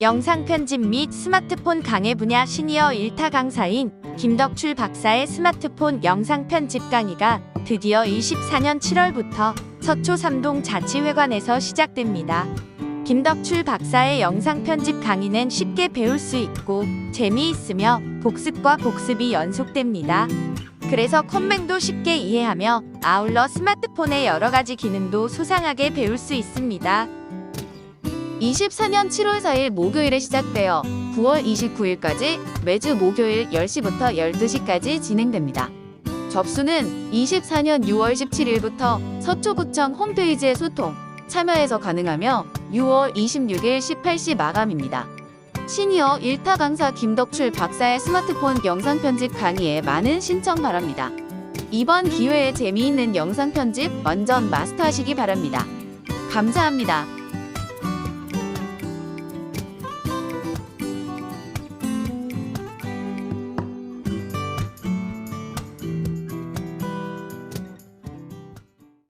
영상 편집 및 스마트폰 강의 분야 시니어 1타 강사인 김덕출 박사의 스마트폰 영상 편집 강의가 드디어 24년 7월부터 서초 삼동 자치회관에서 시작됩니다. 김덕출 박사의 영상 편집 강의는 쉽게 배울 수 있고 재미있으며 복습과 복습이 연속됩니다. 그래서 컴맹도 쉽게 이해하며 아울러 스마트폰의 여러 가지 기능도 소상하게 배울 수 있습니다. 24년 7월 4일 목요일에 시작되어 9월 29일까지 매주 목요일 10시부터 12시까지 진행됩니다. 접수는 24년 6월 17일부터 서초구청 홈페이지에 소통, 참여해서 가능하며 6월 26일 18시 마감입니다. 시니어 1타 강사 김덕출 박사의 스마트폰 영상 편집 강의에 많은 신청 바랍니다. 이번 기회에 재미있는 영상 편집 완전 마스터하시기 바랍니다. 감사합니다.